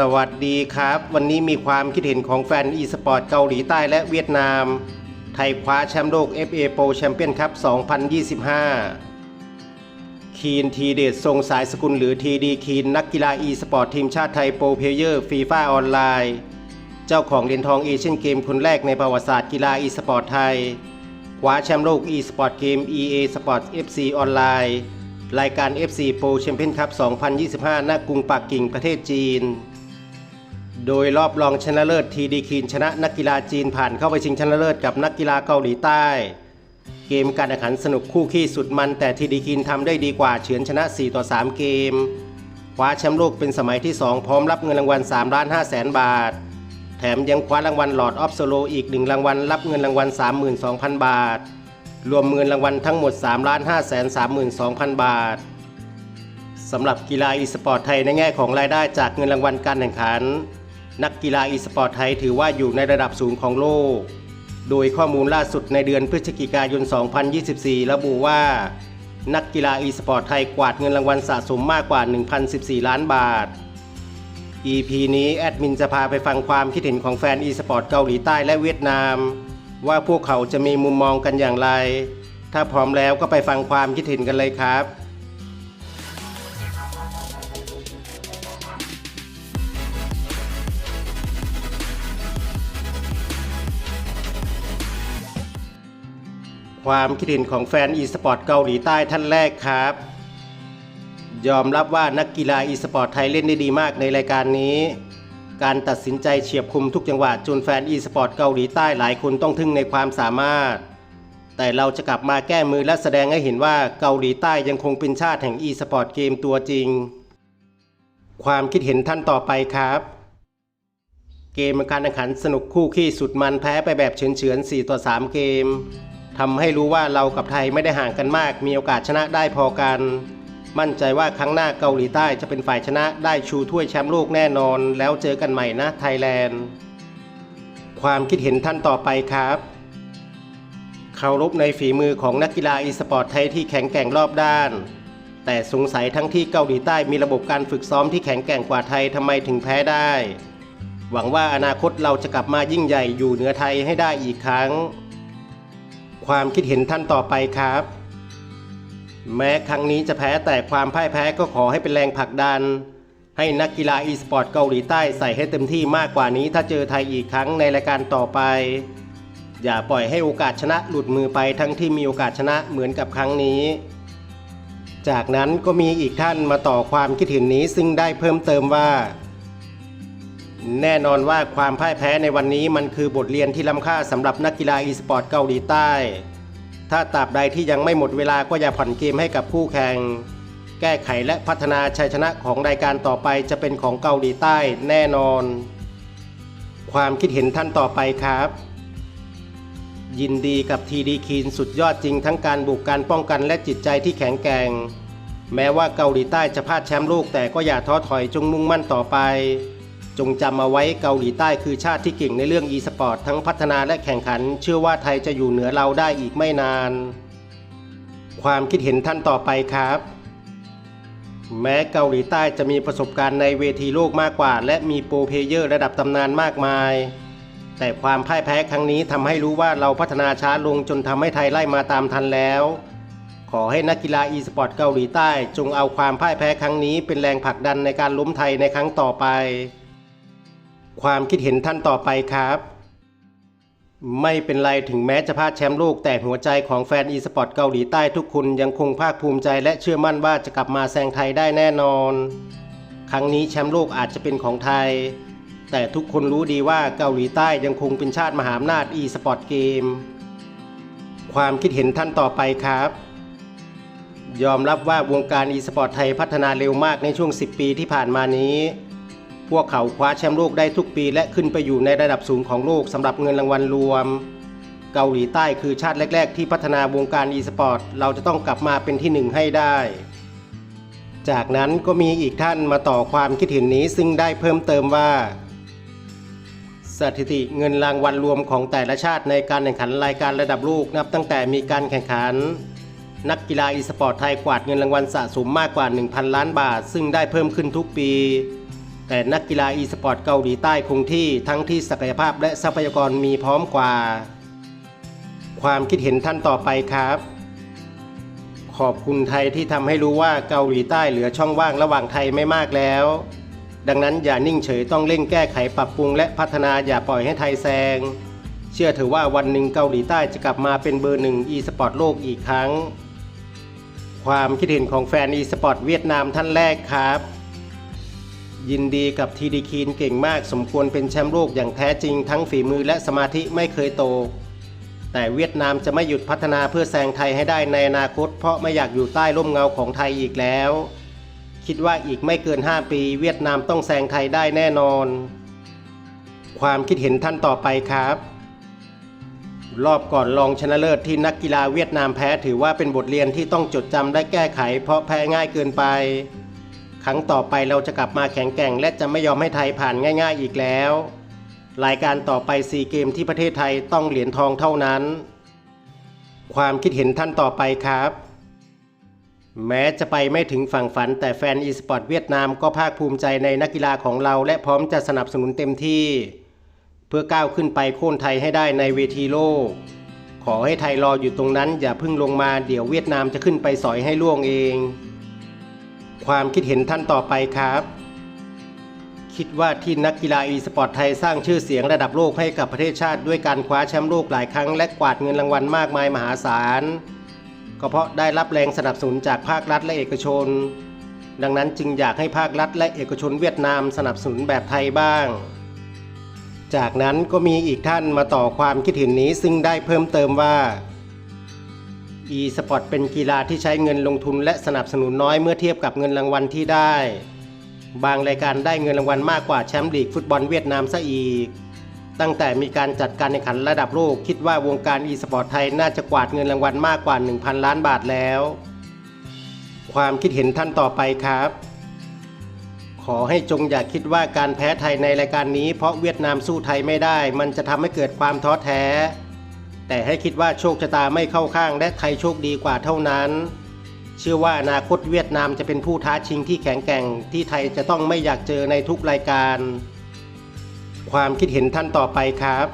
สวัสดีครับ วันนี้มีความคิดเห็นของแฟนอีสปอร์ตเกาหลีใต้และเวียดนาม ไทยคว้าแชมป์โลก FA Pro Champion Cup 2025 คีนทีเดชทรงสายสกุลหรือทีดีคีนนักกีฬาอีสปอร์ตทีมชาติไทยโปรเพลเยอร์ฟีฟ่าออนไลน์ เจ้าของเหรียญทองเอเชียนเกมคนแรกในประวัติศาสตร์กีฬาอีสปอร์ตไทย คว้าแชมป์โลก e-sport เกม EA Sports FC ออนไลน์รายการ FC Pro Champion Cup 2025 ณ กรุงปักกิ่ง ประเทศจีน โดยรอบรองชนะเลิศทีดีคีนชนะนักกีฬาจีนผ่านเข้าไปชิงชนะเลิศกับนักกีฬาเกาหลีใต้ เกมการแข่งขันสนุกคู่ขี้สุดมัน แต่ทีดีคีนทำได้ดีกว่าเฉือนชนะ 4 ต่อ 3 เกมคว้าแชมป์โลกเป็นสมัยที่ 2 พร้อมรับเงินรางวัล3ล้าน5แสนบาท แถมยังคว้ารางวัลหลอดออฟโซโลอีกหนึ่งรางวัลรับเงินรางวัล 32,000 บาท รวมเงินรางวัลทั้งหมด3ล้าน5แสน32,000 บาทสำหรับกีฬาอีสปอร์ตไทยในแง่ของรายได้จากเงินรางวัลการแข่งขัน นักกีฬาอีสปอร์ตไทยถือว่าอยู่ในระดับสูงของโลก โดยข้อมูลล่าสุดในเดือนพฤศจิกายน 2024 ระบุว่า นักกีฬาอีสปอร์ตไทยกวาดเงินรางวัลสะสมมากกว่า 1,014 ล้านบาท EP นี้แอดมินจะพาไปฟังความคิดเห็นของแฟนอีสปอร์ตเกาหลีใต้และเวียดนาม ว่าพวกเขาจะมีมุมมองกันอย่างไร ถ้าพร้อมแล้วก็ไปฟังความคิดเห็นกันเลยครับ ความคิดเห็นของแฟนอีสปอร์ตเกาหลีใต้ท่านแรกครับ ยอมรับว่านักกีฬาอีสปอร์ตไทยเล่นได้ดีมากในรายการนี้ การตัดสินใจเฉียบคมทุกจังหวะจนแฟนอีสปอร์ตเกาหลีใต้หลายคนต้องทึ่งในความสามารถ แต่เราจะกลับมาแก้มือและแสดงให้เห็นว่าเกาหลีใต้ยังคงเป็นชาติแห่งอีสปอร์ตเกมตัวจริง ความคิดเห็นท่านต่อไปครับเกมการแข่งขันสนุกคู่ขี้สุดมันแพ้ไปแบบเฉือนๆ4ต่อ 3 เกม ทำให้รู้ว่าเรากับไทยไม่ได้ห่างกันมาก มีโอกาสชนะได้พอกัน มั่นใจว่าครั้งหน้าเกาหลีใต้จะเป็นฝ่ายชนะได้ชูถ้วยแชมป์โลกแน่นอน แล้วเจอกันใหม่นะไทยแลนด์ ความคิดเห็นท่านต่อไปครับเคารพในฝีมือของนักกีฬาอีสปอร์ตไทยที่แข็งแกร่งรอบด้าน แต่สงสัยทั้งที่เกาหลีใต้มีระบบการฝึกซ้อมที่แข็งแกร่งกว่าไทยทำไมถึงแพ้ได้ หวังว่าอนาคตเราจะกลับมายิ่งใหญ่อยู่เหนือไทยให้ได้อีกครั้ง ความคิดเห็นท่านต่อไปครับ แม้ครั้งนี้จะแพ้แต่ความพ่ายแพ้ก็ขอให้เป็นแรงผลักดัน ให้นักกีฬาอีสปอร์ตเกาหลีใต้ใส่ให้เต็มที่มากกว่านี้ถ้าเจอไทยอีกครั้งในรายการต่อไป อย่าปล่อยให้โอกาสชนะหลุดมือไปทั้งที่มีโอกาสชนะเหมือนกับครั้งนี้ จากนั้นก็มีอีกท่านมาต่อความคิดเห็นนี้ซึ่งได้เพิ่มเติมว่า แน่นอนว่าความพ่ายแพ้ในวันนี้มันคือบทเรียนที่ล้ำค่าสำหรับนักกีฬาอีสปอร์ตเกาหลีใต้ ถ้าตราบใดที่ยังไม่หมดเวลาก็อย่าผ่อนเกมให้กับคู่แข่ง แก้ไขและพัฒนาชัยชนะของรายการต่อไปจะเป็นของเกาหลีใต้แน่นอน ความคิดเห็นท่านต่อไปครับ ยินดีกับทีดีคีนสุดยอดจริงทั้งการบุกการป้องกันและจิตใจที่แข็งแกร่ง แม้ว่าเกาหลีใต้จะพลาดแชมป์โลกแต่ก็อย่าท้อถอยจงมุ่งมั่นต่อไป จงจำเอาไว้เกาหลีใต้คือชาติที่เก่งในเรื่อง e สปอร์ตทั้งพัฒนาและแข่งขัน เชื่อว่าไทยจะอยู่เหนือเราได้อีกไม่นาน ความคิดเห็นท่านต่อไปครับ แม้เกาหลีใต้จะมีประสบการณ์ในเวทีโลกมากกว่า และมีโปรเพเยอร์ระดับตำนานมากมาย แต่ความพ่ายแพ้ครั้งนี้ทำให้รู้ว่าเราพัฒนาช้าลงจนทำให้ไทยไล่มาตามทันแล้วขอให้นักกีฬาอีสปอร์ตเกาหลีใต้ จงเอาความพ่ายแพ้ครั้งนี้เป็นแรงผลักดันในการล้มไทยในครั้งต่อไป ความคิดเห็นท่านต่อไปครับ ไม่เป็นไรถึงแม้จะพลาดแชมป์โลกแต่หัวใจของแฟนอีสปอร์ตเกาหลีใต้ทุกคนยังคงภาคภูมิใจและเชื่อมั่นว่าจะกลับมาแซงไทยได้แน่นอน ครั้งนี้แชมป์โลกอาจจะเป็นของไทย แต่ทุกคนรู้ดีว่าเกาหลีใต้ยังคงเป็นชาติมหาอำนาจอีสปอร์ตเกม ความคิดเห็นท่านต่อไปครับยอมรับว่าวงการอีสปอร์ตไทยพัฒนาเร็วมากในช่วง 10 ปีที่ผ่านมานี้ วกเขาคว้าแชมป์โลกได้ทุกปีและขึ้นไปอยู่ในระดับสูงของโลกสำหรับเงินรางวัลรวม เกาหลีใต้คือชาติแรก ๆ ที่พัฒนาวงการอีสปอร์ตเราจะต้องกลับมาเป็นที่หนึ่งให้ได้ จากนั้นก็มีอีกท่านมาต่อความคิดเห็นนี้ซึ่งได้เพิ่มเติมว่า สถิติเงินรางวัลรวมของแต่ละชาติในการแข่งขันรายการระดับโลกนับตั้งแต่มีการแข่งขันนักกีฬาอีสปอร์ตไทยกวาดเงินรางวัลสะสมมากกว่า 1,000 ล้านบาท ซึ่งได้เพิ่มขึ้นทุกปี แต่นักกีฬา e-sport เกาหลีใต้คงที่ทั้งที่ศักยภาพและทรัพยากรมีพร้อมกว่า ความคิดเห็นท่านต่อไปครับ ขอบคุณไทยที่ทำให้รู้ว่าเกาหลีใต้เหลือช่องว่างระหว่างไทยไม่มากแล้ว ดังนั้นอย่านิ่งเฉยต้องเร่งแก้ไขปรับปรุงและพัฒนาอย่าปล่อยให้ไทยแซง เชื่อเถอะว่าวันหนึ่งเกาหลีใต้จะกลับมาเป็นเบอร์หนึ่ง e-sport โลกอีกครั้ง ความคิดเห็นของแฟน e-sport เวียดนามท่านแรกครับ ยินดีกับทีดีคีนเก่งมากสมควรเป็นแชมป์โลกอย่างแท้จริงทั้งฝีมือและสมาธิไม่เคยโต แต่เวียดนามจะไม่หยุดพัฒนาเพื่อแซงไทยให้ได้ในอนาคต เพราะไม่อยากอยู่ใต้ร่มเงาของไทยอีกแล้ว คิดว่าอีกไม่เกิน 5 ปี เวียดนามต้องแซงไทยได้แน่นอน ความคิดเห็นท่านต่อไปครับ รอบก่อนรองชนะเลิศที่นักกีฬาเวียดนามแพ้ถือว่าเป็นบทเรียนที่ต้องจดจำและแก้ไข เพราะแพ้ง่ายเกินไป ครั้งต่อไปเราจะกลับมาแข็งแกร่ง และจะไม่ยอมให้ไทยผ่านง่าย ๆ อีกแล้ว รายการต่อไปซีเกมที่ประเทศไทยต้องเหรียญทองเท่านั้น ความคิดเห็นท่านต่อไปครับ แม้จะไปไม่ถึงฝั่งฝัน แต่แฟนอีสปอร์ตเวียดนามก็ภาคภูมิใจในนักกีฬาของเรา และพร้อมจะสนับสนุนเต็มที่ เพื่อก้าวขึ้นไปโค่นไทยให้ได้ในเวทีโลก ขอให้ไทยรออยู่ตรงนั้น อย่าพิ่งลงมาเดี๋ยวเวียดนามจะขึ้นไปสอยให้ล่วงเอง ความคิดเห็นท่านต่อไปครับ คิดว่าที่นักกีฬาอีสปอร์ตไทยสร้างชื่อเสียงระดับโลกให้กับประเทศชาติด้วยการคว้าแชมป์โลกหลายครั้งและกวาดเงินรางวัลมากมายมหาศาล ก็เพราะได้รับแรงสนับสนุนจากภาครัฐและเอกชน ดังนั้นจึงอยากให้ภาครัฐและเอกชนเวียดนามสนับสนุนแบบไทยบ้างจากนั้นก็มีอีกท่านมาต่อความคิดเห็นนี้ซึ่งได้เพิ่มเติมว่า e-sport เป็นกีฬาที่ใช้เงินลงทุนและสนับสนุนน้อยเมื่อเทียบกับเงินรางวัลที่ได้ บางรายการได้เงินรางวัลมากกว่าแชมป์ลีกฟุตบอลเวียดนามซะอีก ตั้งแต่มีการจัดการแข่งขันระดับโลกคิดว่าวงการ e-sport ไทยน่าจะกวาดเงินรางวัลมากกว่า 1,000 ล้านบาทแล้ว ความคิดเห็นท่านต่อไปครับ ขอให้จงอย่าคิดว่าการแพ้ไทยในรายการนี้เพราะเวียดนามสู้ไทยไม่ได้ มันจะทำให้เกิดความท้อแท้ แต่ให้คิดว่าโชคชะตาไม่เข้าข้างและไทยโชคดีกว่าเท่านั้น เชื่อว่าอนาคตเวียดนามจะเป็นผู้ท้าชิงที่แข็งแกร่งที่ไทยจะต้องไม่อยากเจอในทุกรายการ ความคิดเห็นท่านต่อไปครับ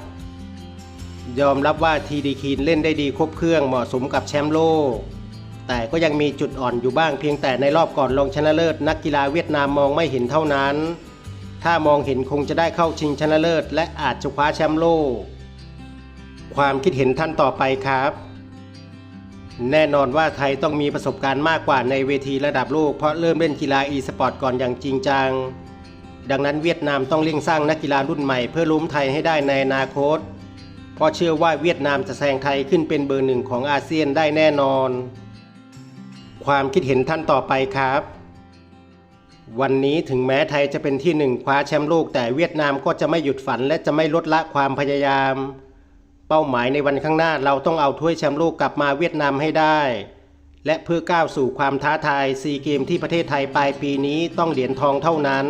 ยอมรับว่าทีดีคีนเล่นได้ดีครบเครื่องเหมาะสมกับแชมป์โลก แต่ก็ยังมีจุดอ่อนอยู่บ้างเพียงแต่ในรอบก่อนรองชนะเลิศนักกีฬาเวียดนามมองไม่เห็นเท่านั้น ถ้ามองเห็นคงจะได้เข้าชิงชนะเลิศ และอาจจะคว้าแชมป์โลก ความคิดเห็นท่านต่อไปครับ แน่นอนว่าไทยต้องมีประสบการณ์มากกว่าในเวทีระดับโลกเพราะเริ่มเล่นกีฬา e-sport ก่อนอย่างจริงจัง ดังนั้นเวียดนามต้องเร่งสร้างนักกีฬารุ่นใหม่เพื่อล้มไทยให้ได้ในอนาคต เพราะเชื่อว่าเวียดนามจะแซงไทยขึ้นเป็นเบอร์หนึ่งของอาเซียนได้แน่นอน ความคิดเห็นท่านต่อไปครับวันนี้ถึงแม้ไทยจะเป็นที่หนึ่งคว้าแชมป์โลกแต่เวียดนามก็จะไม่หยุดฝันและจะไม่ลดละความพยายาม เป้าหมายในวันข้างหน้าเราต้องเอาถ้วยแชมป์โลกกลับมาเวียดนามให้ได้ และเพื่อก้าวสู่ความท้าทายซีเกมที่ประเทศไทยปลายปีนี้ต้องเหรียญทองเท่านั้น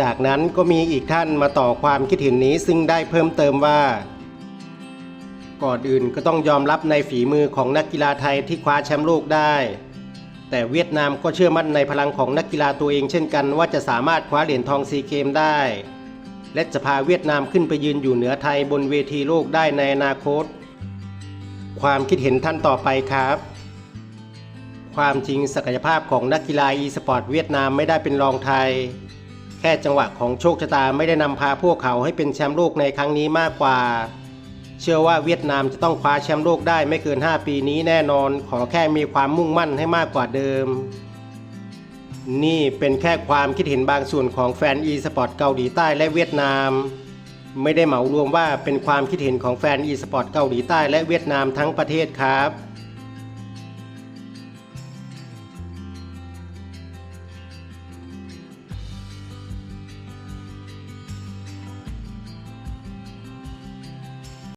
จากนั้นก็มีอีกท่านมาต่อความคิดเห็นนี้ซึ่งได้เพิ่มเติมว่า ก่อนอื่นก็ต้องยอมรับในฝีมือของนักกีฬาไทยที่คว้าแชมป์โลกได้ แต่เวียดนามก็เชื่อมั่นในพลังของนักกีฬาตัวเองเช่นกันว่าจะสามารถคว้าเหรียญทองซีเกมได้ และจะพาเวียดนามขึ้นไปยืนอยู่เหนือไทยบนเวทีโลกได้ในอนาคต ความคิดเห็นท่านต่อไปครับ ความจริงศักยภาพของนักกีฬา e-sport เวียดนามไม่ได้เป็นรองไทย แค่จังหวะของโชคชะตาไม่ได้นำพาพวกเขาให้เป็นแชมป์โลกในครั้งนี้มากกว่า เชื่อว่าเวียดนามจะต้องคว้าแชมป์โลกได้ไม่เกิน 5 ปีนี้แน่นอน ขอแค่มีความมุ่งมั่นให้มากกว่าเดิม นี่เป็นแค่ความคิดเห็นบางส่วนของแฟน e-sport เกาหลีใต้และเวียดนาม ไม่ได้เหมารวมว่าเป็นความคิดเห็นของแฟน e-sport เกาหลีใต้และเวียดนามทั้งประเทศครับ